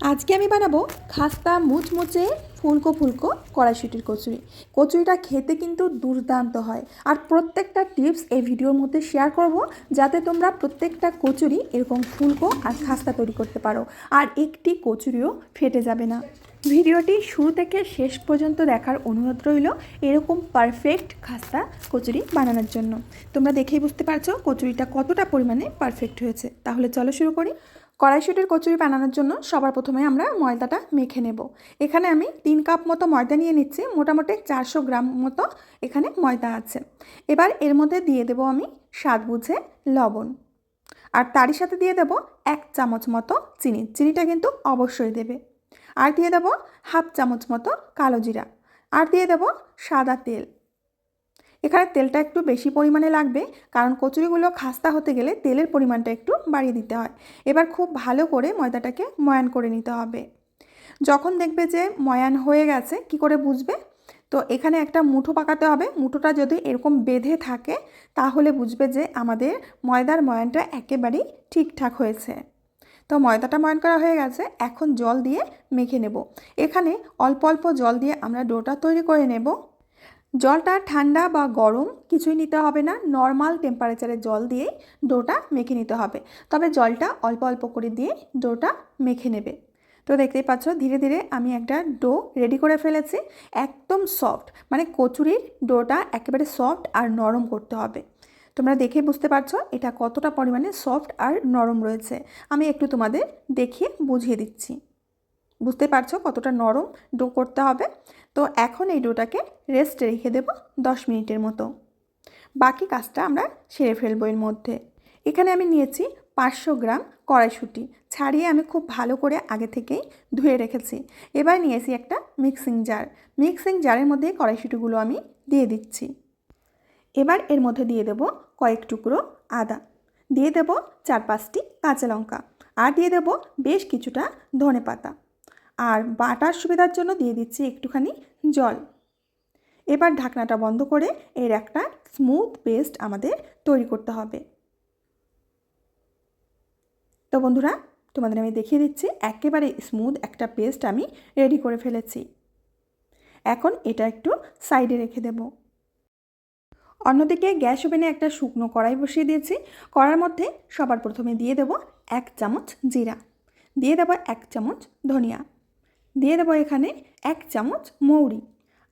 আজকে আমি বানাবো খাস্তা মুচমুচে ফুলকো ফুলকো কড়াইশুটির কচুরি। কচুরিটা খেতে কিন্তু দুর্দান্ত হয়। আর প্রত্যেকটা টিপস এই ভিডিওর মধ্যে শেয়ার করব যাতে তোমরা প্রত্যেকটা কচুরি এরকম ফুলকো আর খাস্তা তৈরি করতে পারো। আর একটি কচুরিও ফেটে যাবে না। ভিডিওটি শুরু থেকে শেষ পর্যন্ত দেখার অনুরোধ রইল এরকম পারফেক্ট খাস্তা কচুরি বানানোর জন্য। তোমরা দেখেই বুঝতে পারছ কচুরিটা কতটা পরিমাণে পারফেক্ট হয়েছে। তাহলে চলো শুরু করি। কড়াইশুটির কচুরি বানানোর জন্য সবার প্রথমে আমরা ময়দাটা মেখে নেব। এখানে আমি তিন কাপ মতো ময়দা নিয়ে নিচ্ছি, মোটামুটি চারশো গ্রাম মতো এখানে ময়দা আছে। এবার এর মধ্যে দিয়ে দেব আমি স্বাদ বুঝে লবণ। আর তারই সাথে দিয়ে দেব এক চামচ মতো চিনি। চিনিটা কিন্তু অবশ্যই দেবে। আর দিয়ে দেব হাফ চামচ মতো কালো জিরা। আর দিয়ে দেব সাদা তেল। এখানে তেলটা একটু বেশি পরিমাণে লাগবে, কারণ কচুরিগুলো খাস্তা হতে গেলে তেলের পরিমাণটা একটু বাড়িয়ে দিতে হয়। এবার খুব ভালো করে ময়দাটাকে ময়ান করে নিতে হবে। যখন দেখবে যে ময়ান হয়ে গেছে, কি করে বুঝবে? তো এখানে একটা মুঠো পাকাতে হবে। মুঠোটা যদি এরকম বেঁধে থাকে, তাহলে বুঝবে যে আমাদের ময়দার ময়ানটা একেবারেই ঠিকঠাক হয়েছে। তো ময়দাটা ময়ান করা হয়ে গেছে, এখন জল দিয়ে মেখে নেব। এখানে অল্প অল্প জল দিয়ে আমরা ডোটা তৈরি করে নেব। জলটা ঠান্ডা বা গরম কিছুই নিতে হবে না। নর্মাল টেম্পারেচারে জল দিয়েই ডোটা মেখে নিতে হবে। তবে জলটা অল্প অল্প করে দিয়ে ডোটা মেখে নেবে। তো দেখতেই পাচ্ছ, ধীরে ধীরে আমি একটা ডো রেডি করে ফেলেছি। একদম সফট মানে কচুরির ডোটা একেবারে সফট আর নরম করতে হবে। তোমরা দেখে বুঝতে পারছ এটা কতটা পরিমাণে সফট আর নরম রয়েছে। আমি একটু তোমাদের দেখিয়ে বুঝিয়ে দিচ্ছি। বুঝতে পারছ কতটা নরম ডো করতে হবে? তো এখন এই ডোটাকে রেস্টে রেখে দেব দশ মিনিটের মতো। বাকি কাজটা আমরা সেরে ফেলব এর মধ্যে। এখানে আমি নিয়েছি পাঁচশো গ্রাম কড়াইশুঁটি। ছাড়িয়ে আমি খুব ভালো করে আগে থেকেই ধুয়ে রেখেছি। এবার নিয়েছি একটা মিক্সিং জার মিক্সিং জারের মধ্যে কড়াইশুঁটিগুলো আমি দিয়ে দিচ্ছি। এবার এর মধ্যে দিয়ে দেব কয়েক টুকরো আদা। দিয়ে দেব চার পাঁচটি কাঁচা লঙ্কা। আর দিয়ে দেব বেশ কিছুটা ধনে পাতা আর বাটার সুবিধার জন্য দিয়ে দিচ্ছি একটুখানি জল। এবার ঢাকনাটা বন্ধ করে এর একটা স্মুথ পেস্ট আমাদের তৈরি করতে হবে। তো বন্ধুরা, তোমাদের আমি দেখিয়ে দিচ্ছি, একেবারে স্মুথ একটা পেস্ট আমি রেডি করে ফেলেছি। এখন এটা একটু সাইডে রেখে দেব। অন্যদিকে গ্যাস ওভেনে একটা শুকনো কড়াই বসিয়ে দিয়েছি। কড়ার মধ্যে সবার প্রথমে দিয়ে দেব এক চামচ জিরা। দিয়ে দেবো এক চামচ ধনিয়া। দিয়ে দেবো এখানে এক চামচ মৌরি।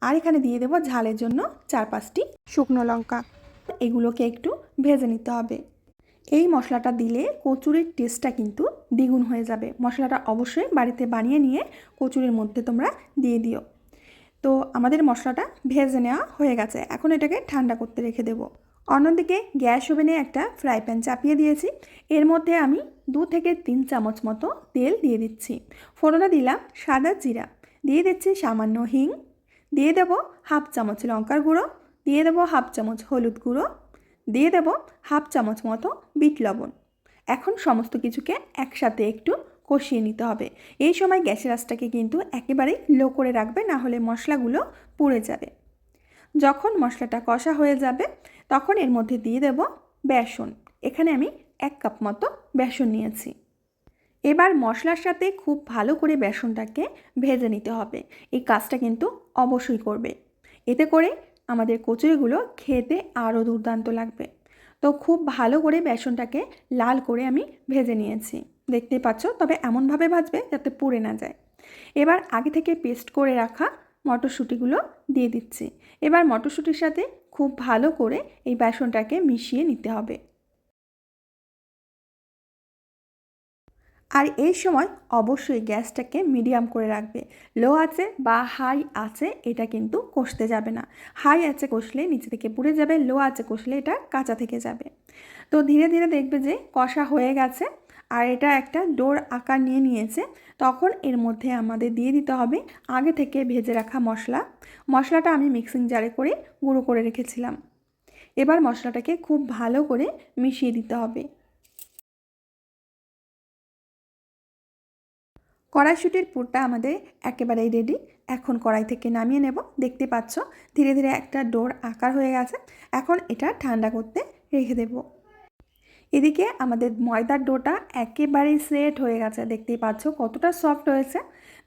আর এখানে দিয়ে দেবো ঝালের জন্য চার পাঁচটি শুকনো লঙ্কা। এগুলোকে একটু ভেজে নিতে হবে। এই মশলাটা দিলে কচুরির টেস্টটা কিন্তু দ্বিগুণ হয়ে যাবে। মশলাটা অবশ্যই বাড়িতে বানিয়ে নিয়ে কচুরির মধ্যে তোমরা দিয়ে দিও। তো আমাদের মশলাটা ভেজে নেওয়া হয়ে গেছে। এখন এটাকে ঠান্ডা করতে রেখে দেব। অন্যদিকে গ্যাস ওভেনে একটা ফ্রাই প্যান চাপিয়ে দিয়েছি। এর মধ্যে আমি দু থেকে তিন চামচ মতো তেল দিয়ে দিচ্ছি। ফোড়নে দিলাম সাদা জিরা। দিয়ে দিচ্ছি সামান্য হিং। দিয়ে দেব হাফ চামচ লঙ্কার গুঁড়ো। দিয়ে দেবো হাফ চামচ হলুদ গুঁড়ো। দিয়ে দেব হাফ চামচ মতো বিট লবণ। এখন সমস্ত কিছুকে একসাথে একটু কষিয়ে নিতে হবে। এই সময় গ্যাসের আঁচটাকে কিন্তু একেবারেই লো করে রাখবে, না হলে মশলাগুলো পুড়ে যাবে। যখন মশলাটা কষা হয়ে যাবে, তখন এর মধ্যে দিয়ে দেব বেসন। এখানে আমি এক কাপ মতো বেসন নিয়েছি। এবার মশলার সাথে খুব ভালো করে বেসনটাকে ভেজে নিতে হবে। এই কাজটা কিন্তু অবশ্যই করবে। এতে করে আমাদের কচুরিগুলো খেতে আরও দুর্দান্ত লাগবে। তো খুব ভালো করে বেসনটাকে লাল করে আমি ভেজে নিয়েছি। দেখতেই পাচ্ছ, তবে এমনভাবে ভাজবে যাতে পুড়ে না যায়। এবার আগে থেকে পেস্ট করে রাখা মটরশুঁটিগুলো দিয়ে দিচ্ছি। এবার মটরশুঁটির সাথে খুব ভালো করে এই বেসনটাকে মিশিয়ে নিতে হবে। আর এই সময় অবশ্যই গ্যাসটাকে মিডিয়াম করে রাখবে। লো আছে বা হাই আছে এটা কিন্তু কষতে যাবে না। হাই আছে কষলে নিচে থেকে পুড়ে যাবে, লো আছে কষলে এটা কাঁচা থেকে যাবে। তো ধীরে ধীরে দেখবে যে কষা হয়ে গেছে। আর এটা একটা ডোর আকার নিয়ে নিয়েছে। তখন এর মধ্যে আমাদের দিয়ে দিতে হবে আগে থেকে ভেজে রাখা মশলা। মশলাটা আমি মিক্সিং জারে করে গুঁড়ো করে রেখেছিলাম। এবার মশলাটাকে খুব ভালো করে মিশিয়ে দিতে হবে। কড়াইশুটির পুরটা আমাদের একেবারেই রেডি এখন কড়াই থেকে নামিয়ে নেব। দেখতে পাচ্ছ, ধীরে ধীরে একটা ডোর আকার হয়ে গেছে। এখন এটা ঠান্ডা করতে রেখে দেব। এদিকে আমাদের ময়দার ডোটা একেবারেই সেট হয়ে গেছে, দেখতেই পাচ্ছ কতটা সফট হয়েছে।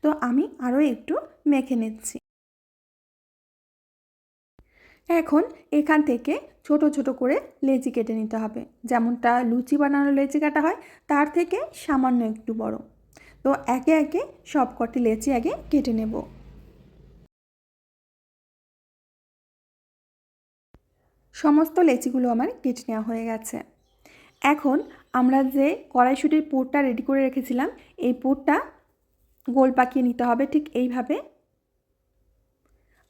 তো আমি আরও একটু মেখে নিচ্ছি। এখন এখান থেকে ছোট ছোট করে লেচি কেটে নিতে হবে। যেমনটা লুচি বানানো লেচি কাটা হয়, তার থেকে সামান্য একটু বড়। তো একে একে সব কটি লেচি আগে কেটে নেব। সমস্ত লেচিগুলো আমার কেটে নেওয়া হয়ে গেছে। এখন আমরা যে কড়াইশুটির পুরটা রেডি করে রেখেছিলাম, এই পুরটা গোল পাকিয়ে নিতে হবে ঠিক এইভাবে।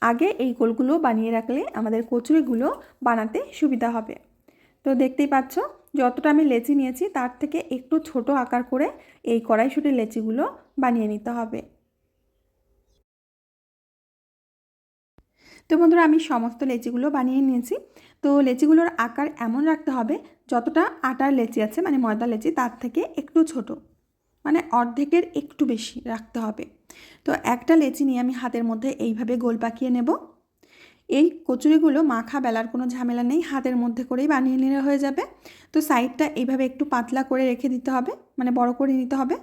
আগে এই গোলগুলো বানিয়ে রাখলে আমাদের কচুরিগুলো বানাতে সুবিধা হবে। তো দেখতেই পাচ্ছ, যতটা আমি লেচি নিয়েছি তার থেকে একটু ছোট আকার করে এই কড়াইশুটির লেচিগুলো বানিয়ে নিতে হবে। তো বন্ধুরা, আমি সমস্ত লেচিগুলো বানিয়ে নিয়েছি। তো লেচিগুলোর আকার এমন রাখতে হবে যতটা আটার লেচি আছে মানে ময়দা লেচি, তার থেকে একটু ছোট। মানে অর্ধেকের একটু বেশি রাখতে হবে। তো একটা লেচি নিয়ে আমি হাতের মধ্যে এইভাবে গোল পাকিয়ে নেব। এই কচুরিগুলো মাখা বেলার কোনো ঝামেলা নেই, হাতের মধ্যে করেই বানিয়ে নিলে হয়ে যাবে। তো সাইডটা এইভাবে একটু পাতলা করে রেখে দিতে হবে মানে বড় করে নিতে হবে।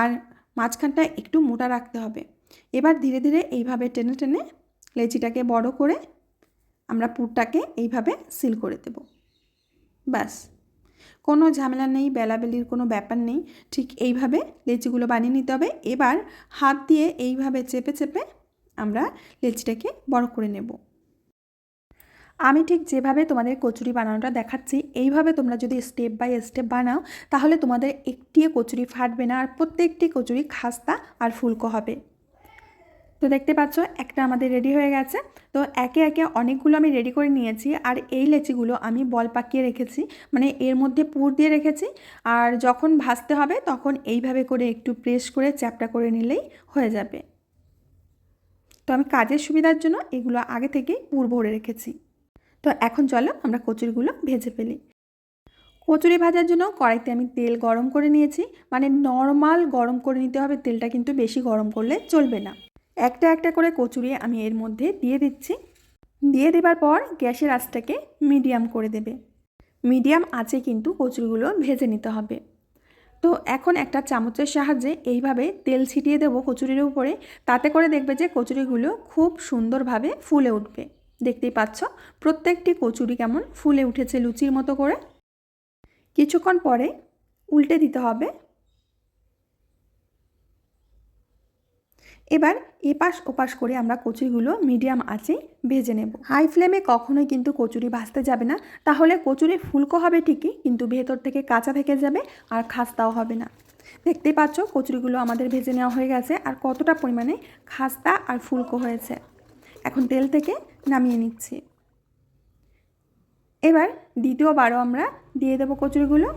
আর মাঝখানটা একটু মোটা রাখতে হবে। এবার ধীরে ধীরে এইভাবে টেনে টেনে লেচিটাকে বড় করে আমরা পুরটাকে এইভাবে সিল করে দেব। ব্যাস কোনো ঝামেলা নেই, বেলাবেলির কোনো ব্যাপার নেই। ঠিক এইভাবে লেচিগুলো বানিয়ে নিতে হবে। এবার হাত দিয়ে এইভাবে চেপে চেপে আমরা লেচিটাকে বড় করে নেব। আমি ঠিক যেভাবে তোমাদের কচুরি বানানোটা দেখাচ্ছি, এইভাবে তোমরা যদি স্টেপ বাই স্টেপ বানাও, তাহলে তোমাদের একটিও কচুরি ফাটবে না আর প্রত্যেকটি কচুরি খাস্তা আর ফুলকো হবে। তো দেখতে পাচ্ছ, একটা আমাদের রেডি হয়ে গেছে। তো একে একে অনেকগুলো আমি রেডি করে নিয়েছি আর এই লেচিগুলো আমি বল পাকিয়ে রেখেছি মানে এর মধ্যে পুর দিয়ে রেখেছি। আর যখন ভাজতে হবে, তখন এইভাবে করে একটু প্রেস করে চ্যাপটা করে নিলেই হয়ে যাবে। তো আমি কাজের সুবিধার জন্য এগুলো আগে থেকেই পুর ভরে রেখেছি। তো এখন চলো আমরা কচুরিগুলো ভেজে ফেলি। কচুরি ভাজার জন্য কড়াইতে আমি তেল গরম করে নিয়েছি। মানে নর্মাল গরম করে নিতে হবে, তেলটা কিন্তু বেশি গরম করলে চলবে না। একটা একটা করে কচুরি আমি এর মধ্যে দিয়ে দিচ্ছি। দিয়ে দেবার পর গ্যাসের আঁচটাকে মিডিয়াম করে দেবে। মিডিয়াম আঁচে কিন্তু কচুরিগুলো ভেজে নিতে হবে। তো এখন একটা চামচের সাহায্যে এইভাবে তেল ছিটিয়ে দেবো কচুরির উপরে। তাতে করে দেখবে যে কচুরিগুলো খুব সুন্দরভাবে ফুলে উঠবে। দেখতেই পাচ্ছ? প্রত্যেকটি কচুরি কেমন ফুলে উঠেছে লুচির মতো করে। কিছুক্ষণ পরে উল্টে দিতে হবে। এবার এপাশ ওপাশ করে আমরা কচুরিগুলো মিডিয়াম আঁচে ভেজে নেব। হাই ফ্লেমে কখনোই কিন্তু কচুরি ভাজতে যাবে না। তাহলে কচুরি ফুলকো হবে ঠিকই, কিন্তু ভেতর থেকে কাঁচা থেকে যাবে আর খাস্তাও হবে না। দেখতেই পাচ্ছ, কচুরিগুলো আমাদের ভেজে নেওয়া হয়ে গেছে আর কতটা পরিমাণে খাস্তা আর ফুলকো হয়েছে। এখন তেল থেকে নামিয়ে নিচ্ছি। এবার দ্বিতীয়বারও আমরা দিয়ে দেবো কচুরিগুলো।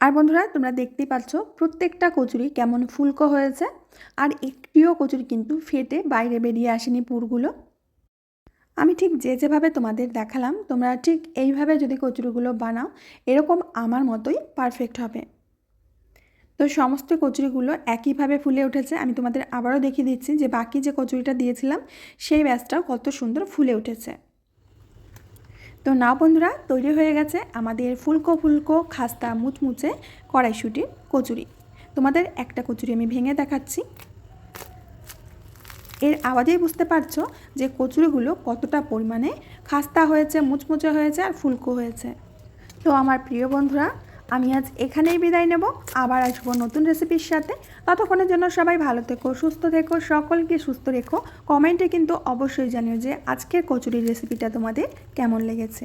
আর বন্ধুরা, তোমরা দেখতেই পাচ্ছ প্রত্যেকটা কচুরি কেমন ফুলকো হয়েছে, আর একটিও কচুরি কিন্তু ফেটে বাইরে বেরিয়ে আসেনি পুরগুলো। আমি ঠিক যে যেভাবে তোমাদের দেখালাম, তোমরা ঠিক এইভাবে যদি কচুরিগুলো বানাও, এরকম আমার মতোই পারফেক্ট হবে। তো সমস্ত কচুরিগুলো একইভাবে ফুলে উঠেছে। আমি তোমাদের আবারও দেখিয়ে দিচ্ছি যে বাকি যে কচুরিটা দিয়েছিলাম, সেই ব্যাসটাও কত সুন্দর ফুলে উঠেছে। তো না বন্ধুরা, তৈরি হয়ে গেছে আমাদের ফুলকো ফুলকো খাস্তা মুচমুচে কড়াইশুটির কচুরি। তোমাদের একটা কচুরি আমি ভেঙে দেখাচ্ছি। এর আওয়াজেই বুঝতে পারছ যে কচুরিগুলো কতটা পরিমাণে খাস্তা হয়েছে, মুচমুচে হয়েছে আর ফুলকো হয়েছে। তো আমার প্রিয় বন্ধুরা আমি আজ এখানেই বিদায় নেব। আবার আসব নতুন রেসিপির সাথে। ততক্ষণের জন্য সবাই ভালো থেকো, সুস্থ থেকো, সকলকে সুস্থ রেখো। কমেন্টে কিন্তু অবশ্যই জানিও যে আজকের কচুরির রেসিপিটা তোমাদের কেমন লেগেছে।